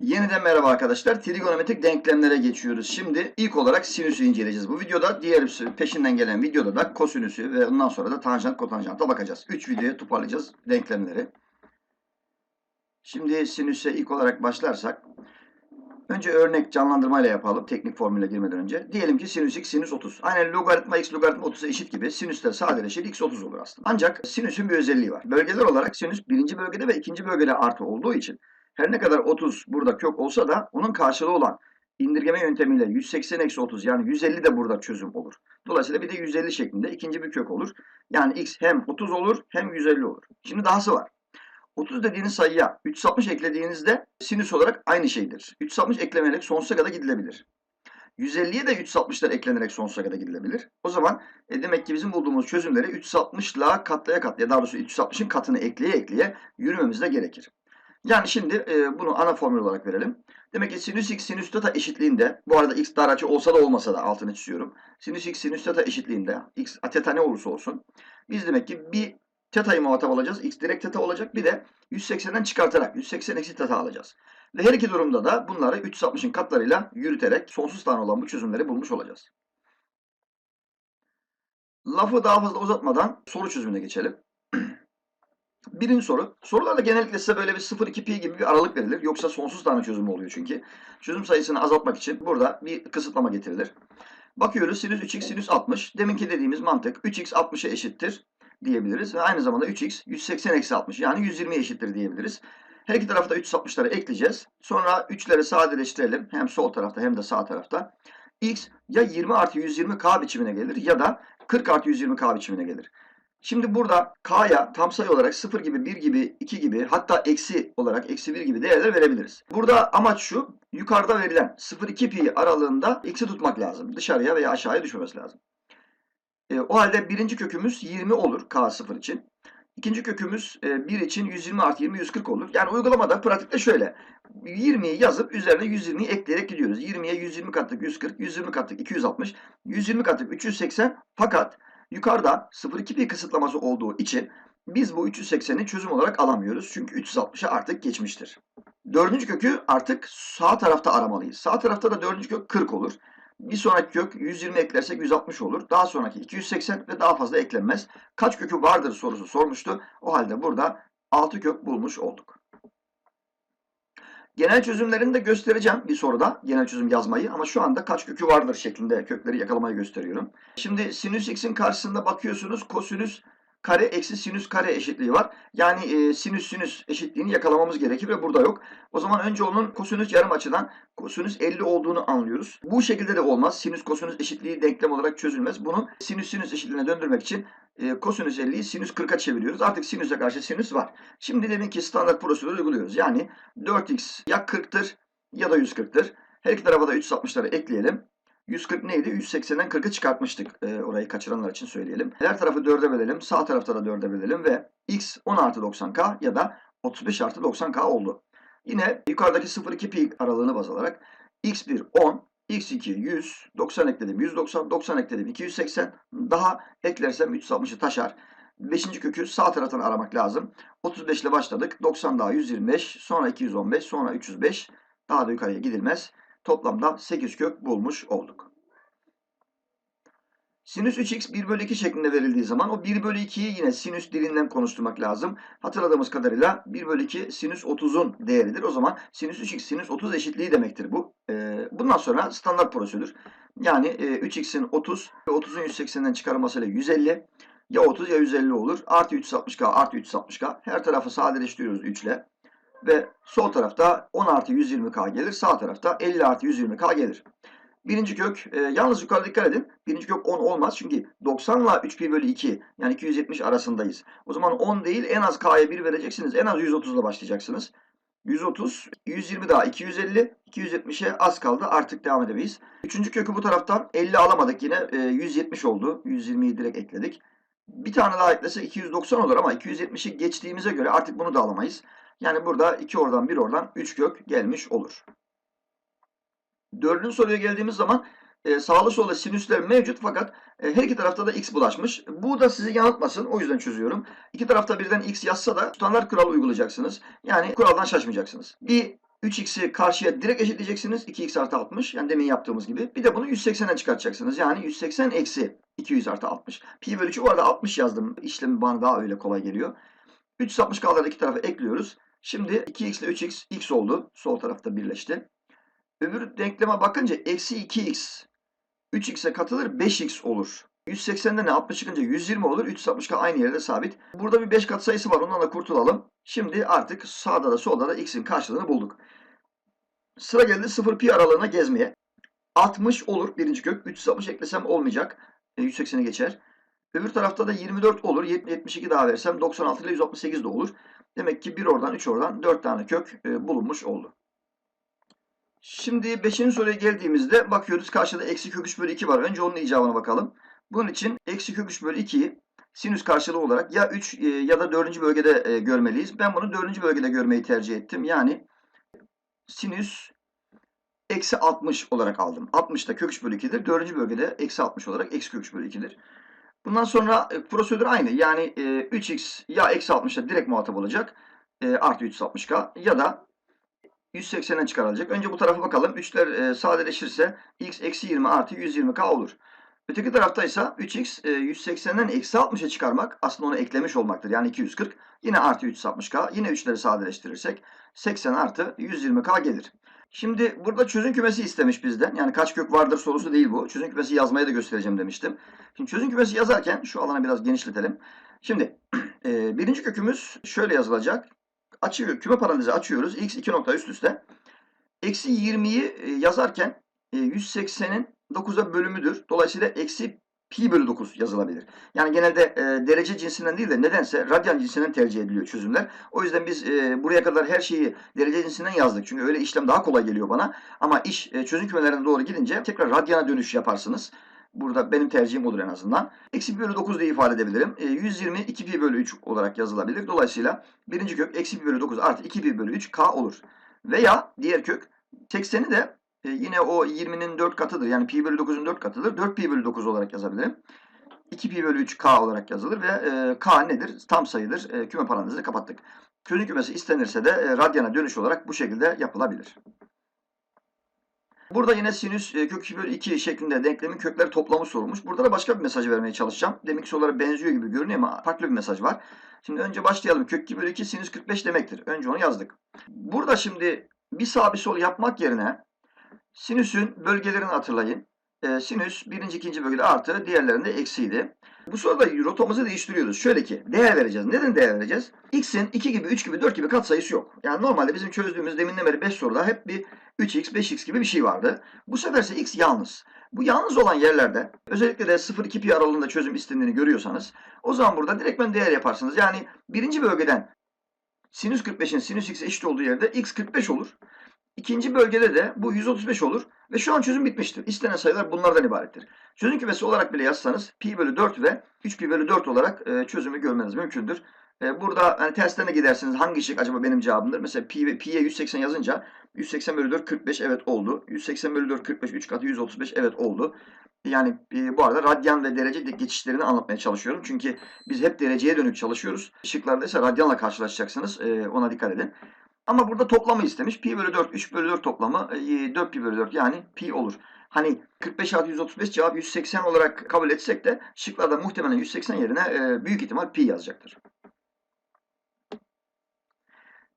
Yeniden merhaba arkadaşlar. Trigonometrik denklemlere geçiyoruz. Şimdi ilk olarak sinüsü inceleyeceğiz. Bu videoda diğer peşinden gelen videoda da kosinüsü ve ondan sonra da tanjant kotanjanta bakacağız. 3 videoya toparlayacağız denklemleri. Şimdi sinüse ilk olarak başlarsak önce örnek canlandırmayla yapalım. Teknik formüle girmeden önce. Diyelim ki sinüs x sinüs 30. Aynen logaritma x logaritma 30'a eşit gibi sinüsler sadeleşir x 30 olur aslında. Ancak sinüsün bir özelliği var. Bölgeler olarak sinüs birinci bölgede ve ikinci bölgede artı olduğu için her ne kadar 30 burada kök olsa da onun karşılığı olan indirgeme yöntemiyle 180 eksi 30 yani 150 de burada çözüm olur. Dolayısıyla bir de 150 şeklinde ikinci bir kök olur. Yani x hem 30 olur hem 150 olur. Şimdi dahası var. 30 dediğiniz sayıya 360 eklediğinizde sinüs olarak aynı şeydir. 360 eklemerek sonsuza kadar gidilebilir. 150'ye de 360'lar eklenerek sonsuza kadar gidilebilir. O zaman e, demek ki bizim bulduğumuz çözümleri 360 ile katlaya katlaya daha doğrusu 360'ın katını ekleye ekleye yürümemiz de gerekir. Yani şimdi e, bunu ana formül olarak verelim. Demek ki sinüs x sinüs teta eşitliğinde, bu arada x dar açı olsa da olmasa da altını çiziyorum. Sinüs x sinüs teta eşitliğinde, x teta ne olursa olsun. Biz demek ki bir teta'yı muhatap alacağız. x direkt teta olacak. Bir de 180'den çıkartarak 180 eksi teta alacağız. Ve her iki durumda da bunları 360'ın katlarıyla yürüterek sonsuz tane olan bu çözümleri bulmuş olacağız. Lafı daha fazla uzatmadan soru çözümüne geçelim. Birinci soru. Sorularda genellikle size böyle bir 0-2 pi gibi bir aralık verilir. Yoksa sonsuz tane çözümü oluyor çünkü. Çözüm sayısını azaltmak için burada bir kısıtlama getirilir. Bakıyoruz sinüs 3x sinüs 60. Deminki dediğimiz mantık 3x 60'a eşittir diyebiliriz. Ve aynı zamanda 3x 180 eksi 60 yani 120 eşittir diyebiliriz. Her iki tarafta 360'ları ekleyeceğiz. Sonra 3'leri sadeleştirelim. Hem sol tarafta hem de sağ tarafta. x ya 20 artı 120k biçimine gelir ya da 40 artı 120k biçimine gelir. Şimdi burada k'ya tam sayı olarak 0 gibi, 1 gibi, 2 gibi hatta eksi olarak eksi 1 gibi değerler verebiliriz. Burada amaç şu, yukarıda verilen 0-2 pi aralığında x'i tutmak lazım. Dışarıya veya aşağıya düşmemesi lazım. E, o halde birinci kökümüz 20 olur k0 için. İkinci kökümüz e, 1 için 120 artı 20 140 olur. Yani uygulamada pratikte şöyle. 20'yi yazıp üzerine 120'yi ekleyerek gidiyoruz. 20'ye 120 katlık 140, 120 katlık 260, 120 katlık 380 fakat yukarıda 0,2 pi kısıtlaması olduğu için biz bu 380'i çözüm olarak alamıyoruz. Çünkü 360'a artık geçmiştir. Dördüncü kökü artık sağ tarafta aramalıyız. Sağ tarafta da dördüncü kök 40 olur. Bir sonraki kök 120 eklersek 160 olur. Daha sonraki 280 ve daha fazla eklenmez. Kaç kökü vardır sorusu sormuştu. O halde burada 6 kök bulmuş olduk. Genel çözümlerini de göstereceğim bir soruda. Genel çözüm yazmayı ama şu anda kaç kökü vardır şeklinde kökleri yakalamayı gösteriyorum. Şimdi sinüs x'in karşısında bakıyorsunuz kosinüs kare eksi sinüs kare eşitliği var. Yani e, sinüs sinüs eşitliğini yakalamamız gerekir ve burada yok. O zaman önce onun kosinüs yarım açıdan kosinüs 50 olduğunu anlıyoruz. Bu şekilde de olmaz. Sinüs kosinüs eşitliği denklem olarak çözülmez. Bunu sinüs sinüs eşitliğine döndürmek için e, kosinüs 50'yi sinüs 40'a çeviriyoruz. Artık sinüse karşı sinüs var. Şimdi demin ki standart prosedürü uyguluyoruz. Yani 4x ya 40'tır ya da 140'tır. Her iki tarafa da 360'ları ekleyelim. 140 neydi? 180'den 40'ı çıkartmıştık. E, orayı kaçıranlar için söyleyelim. Her tarafı 4'e bölelim. Sağ tarafta da 4'e bölelim ve x 10 artı 90k ya da 35 artı 90k oldu. Yine yukarıdaki 0-2 pi aralığını baz alarak x1 10, x2 100, 90 ekledim 190, 90 ekledim 280, daha eklersem 360'ı taşar. Beşinci kökü sağ taraftan aramak lazım. 35 ile başladık. 90 daha 125, sonra 215, sonra 305. Daha da yukarıya gidilmez. Toplamda 8 kök bulmuş olduk. Sinüs 3x 1 bölü 2 şeklinde verildiği zaman o 1 bölü 2'yi yine sinüs dilinden konuşturmak lazım. Hatırladığımız kadarıyla 1 bölü 2 sinüs 30'un değeridir. O zaman sinüs 3x sinüs 30 eşitliği demektir bu. Ee, bundan sonra standart prosedür. Yani e, 3x'in 30 ve 30'un 180'den çıkarılmasıyla 150. Ya 30 ya 150 olur. Artı 360k artı 360k. Her tarafı sadeleştiriyoruz 3 ile. Ve sol tarafta 10 artı 120k gelir. Sağ tarafta 50 artı 120k gelir. Birinci kök, e, yalnız yukarıda dikkat edin. Birinci kök 10 olmaz. Çünkü 90 ile 3 pi bölü 2 yani 270 arasındayız. O zaman 10 değil en az k'ya 1 vereceksiniz. En az 130 ile başlayacaksınız. 130, 120 daha 250, 270'e az kaldı. Artık devam edemeyiz. Üçüncü kökü bu taraftan 50 alamadık yine. E, 170 oldu. 120'yi direkt ekledik. Bir tane daha eklese 290 olur ama 270'i geçtiğimize göre artık bunu da alamayız. Yani burada 2 oradan 1 oradan 3 kök gelmiş olur. Dördüncü soruya geldiğimiz zaman e, sağlı solda sinüsler mevcut fakat e, her iki tarafta da x bulaşmış. Bu da sizi yanıltmasın o yüzden çözüyorum. İki tarafta birden x yazsa da standart kural uygulayacaksınız. Yani kuraldan şaşmayacaksınız. Bir 3x'i karşıya direkt eşitleyeceksiniz. 2x artı 60. Yani demin yaptığımız gibi. Bir de bunu 180'e çıkartacaksınız. Yani 180 eksi 200 artı 60. Pi bölü 3 bu arada 60 yazdım. İşlemi bana daha öyle kolay geliyor. 360 kaldığı iki tarafa ekliyoruz. Şimdi 2x ile 3x x oldu. Sol tarafta birleşti. Öbür denkleme bakınca eksi 2x 3x'e katılır 5x olur. 180'den 60 çıkınca 120 olur. 360 aynı yerde sabit. Burada bir 5 kat sayısı var. Ondan da kurtulalım. Şimdi artık sağda da solda da x'in karşılığını bulduk. Sıra geldi 0 pi aralığına gezmeye. 60 olur birinci kök. 360 eklesem olmayacak. E, 180'i geçer. Öbür tarafta da 24 olur. 72 daha versem 96 ile 168 de olur. Demek ki 1 oradan 3 oradan 4 tane kök e, bulunmuş oldu. Şimdi 5. soruya geldiğimizde bakıyoruz karşıda eksi kök 3 bölü 2 var. Önce onun icabına bakalım. Bunun için eksi kök 3 bölü 2'yi sinüs karşılığı olarak ya 3 e, ya da 4. bölgede e, görmeliyiz. Ben bunu 4. bölgede görmeyi tercih ettim. Yani sinüs eksi 60 olarak aldım. 60 da kök 3 bölü 2'dir. 4. bölgede eksi 60 olarak eksi kök 3 bölü 2'dir. Bundan sonra e, prosedür aynı. Yani e, 3x ya eksi 60'da direkt muhatap olacak. E, artı 360k ya da 180'den çıkarılacak. Önce bu tarafa bakalım. 3'ler e, sadeleşirse x eksi 20 artı 120k olur. Öteki tarafta ise 3x e, 180'den eksi 60'a çıkarmak aslında onu eklemiş olmaktır. Yani 240. Yine artı 360k. Yine 3'leri sadeleştirirsek 80 artı 120k gelir. Şimdi burada çözüm kümesi istemiş bizden. Yani kaç kök vardır sorusu değil bu. Çözüm kümesi yazmayı da göstereceğim demiştim. Şimdi çözüm kümesi yazarken şu alanı biraz genişletelim. Şimdi e, birinci kökümüz şöyle yazılacak. Açıyor, küme parantezi açıyoruz. x 2 nokta üst üste. Eksi 20'yi e, yazarken e, 180'in 9'a bölümüdür. Dolayısıyla eksi pi bölü 9 yazılabilir. Yani genelde e, derece cinsinden değil de nedense radyan cinsinden tercih ediliyor çözümler. O yüzden biz e, buraya kadar her şeyi derece cinsinden yazdık. Çünkü öyle işlem daha kolay geliyor bana. Ama iş e, çözüm kümelerine doğru gidince tekrar radyana dönüş yaparsınız. Burada benim tercihim olur en azından. Eksi pi bölü 9 diye ifade edebilirim. E, 120 2 pi bölü 3 olarak yazılabilir. Dolayısıyla birinci kök eksi pi bölü 9 artı 2 pi bölü 3 k olur. Veya diğer kök 80'i de e, yine o 20'nin 4 katıdır. Yani pi bölü 9'un 4 katıdır. 4 pi bölü 9 olarak yazabilirim. 2 pi bölü 3 k olarak yazılır ve e, k nedir? Tam sayıdır. E, küme parantezini kapattık. Çözüm kümesi istenirse de e, radyana dönüş olarak bu şekilde yapılabilir. Burada yine sinüs e, kök 2 bölü 2 şeklinde denklemin kökleri toplamı sorulmuş. Burada da başka bir mesajı vermeye çalışacağım. Deminki sorulara benziyor gibi görünüyor ama farklı bir mesaj var. Şimdi önce başlayalım. Kök 2 bölü 2 sinüs 45 demektir. Önce onu yazdık. Burada şimdi bir sağ bir sol yapmak yerine sinüsün bölgelerini hatırlayın. E, sinüs birinci ikinci bölgede artı diğerlerinde eksiydi. Bu soruda rotamızı değiştiriyoruz. Şöyle ki değer vereceğiz. Neden değer vereceğiz? X'in 2 gibi 3 gibi 4 gibi katsayısı yok. Yani normalde bizim çözdüğümüz deminden beri 5 soruda hep bir 3x 5x gibi bir şey vardı. Bu seferse x yalnız. Bu yalnız olan yerlerde özellikle de 0-2 pi aralığında çözüm istendiğini görüyorsanız o zaman burada direktmen değer yaparsınız. Yani birinci bölgeden sinüs 45'in sinüs x eşit olduğu yerde x 45 olur. İkinci bölgede de bu 135 olur ve şu an çözüm bitmiştir. İstenen sayılar bunlardan ibarettir. Çözüm kümesi olarak bile yazsanız pi bölü 4 ve 3 pi bölü 4 olarak e, çözümü görmeniz mümkündür. E, burada hani tersten de gidersiniz. Hangi şık acaba benim cevabımdır? Mesela pi, pi'ye 180 yazınca 180 bölü 4 45 evet oldu. 180 bölü 4 45 3 katı 135 evet oldu. Yani e, bu arada radyan ve derece geçişlerini anlatmaya çalışıyorum. Çünkü biz hep dereceye dönük çalışıyoruz. Şıklarda ise radyanla karşılaşacaksınız. E, ona dikkat edin. Ama burada toplamı istemiş. Pi bölü 4, 3 bölü 4 toplamı 4 pi bölü 4 yani pi olur. Hani 45 artı 135 cevap 180 olarak kabul etsek de şıklarda muhtemelen 180 yerine büyük ihtimal pi yazacaktır.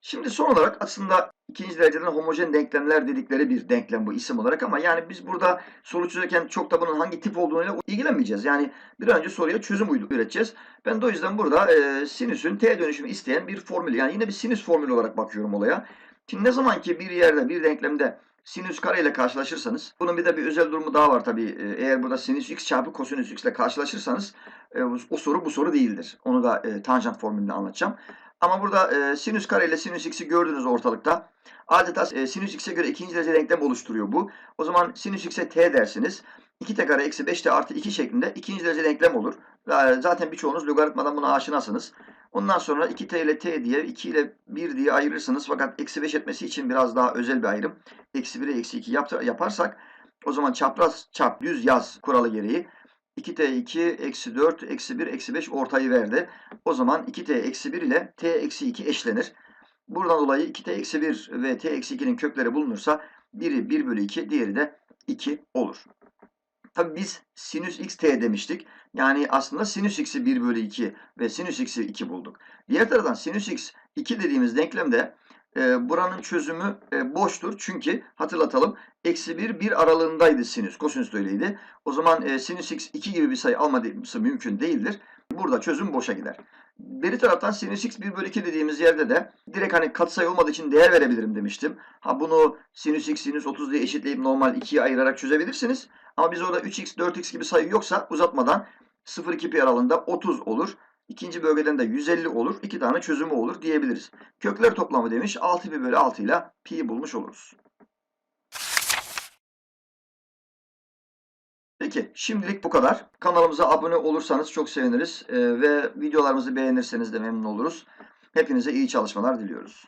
Şimdi son olarak aslında ikinci dereceden homojen denklemler dedikleri bir denklem bu isim olarak ama yani biz burada soru çözerken çok da bunun hangi tip olduğuyla ilgilenmeyeceğiz. Yani bir önce soruya çözüm üreteceğiz. Ben de o yüzden burada e, sinüsün t dönüşümü isteyen bir formül yani yine bir sinüs formülü olarak bakıyorum olaya. Şimdi ne zaman ki bir yerde bir denklemde sinüs kare ile karşılaşırsanız bunun bir de bir özel durumu daha var tabii. Eğer burada sinüs x çarpı kosinüs x ile karşılaşırsanız e, o soru bu soru değildir. Onu da e, tanjant formülünde anlatacağım. Ama burada e, sinüs kare ile sinüs x'i gördünüz ortalıkta. Adeta e, sinüs x'e göre ikinci derece denklem oluşturuyor bu. O zaman sinüs x'e t dersiniz. 2t kare eksi 5t artı 2 şeklinde ikinci derece denklem olur. Zaten birçoğunuz logaritmadan buna aşinasınız. Ondan sonra 2t ile t diye 2 ile 1 diye ayırırsınız. Fakat eksi 5 etmesi için biraz daha özel bir ayrım. Eksi 1'e eksi 2 yaparsak o zaman çapraz çarp düz yaz kuralı gereği 2t2 eksi 4 eksi 1 eksi 5 ortayı verdi. O zaman 2t eksi 1 ile t eksi 2 eşlenir. Buradan dolayı 2t eksi 1 ve t eksi 2'nin kökleri bulunursa biri 1 bölü 2 diğeri de 2 olur. Tabi biz sinüs x t demiştik. Yani aslında sinüs x'i 1 bölü 2 ve sinüs x'i 2 bulduk. Diğer taraftan sinüs x 2 dediğimiz denklemde e, buranın çözümü e, boştur. Çünkü hatırlatalım eksi 1 1 aralığındaydı sinüs. Kosinüs de öyleydi. O zaman e, sinüs x 2 gibi bir sayı alması mümkün değildir. Burada çözüm boşa gider. Beri taraftan sinüs x 1 bölü 2 dediğimiz yerde de direkt hani katsayı olmadığı için değer verebilirim demiştim. Ha bunu sinüs x sinüs 30 diye eşitleyip normal 2'ye ayırarak çözebilirsiniz. Ama biz orada 3x 4x gibi sayı yoksa uzatmadan 0-2 pi aralığında 30 olur. İkinci bölgeden de 150 olur. İki tane çözümü olur diyebiliriz. Kökler toplamı demiş 6 pi bölü 6 ile pi'yi bulmuş oluruz. Peki şimdilik bu kadar. Kanalımıza abone olursanız çok seviniriz. Ee, ve videolarımızı beğenirseniz de memnun oluruz. Hepinize iyi çalışmalar diliyoruz.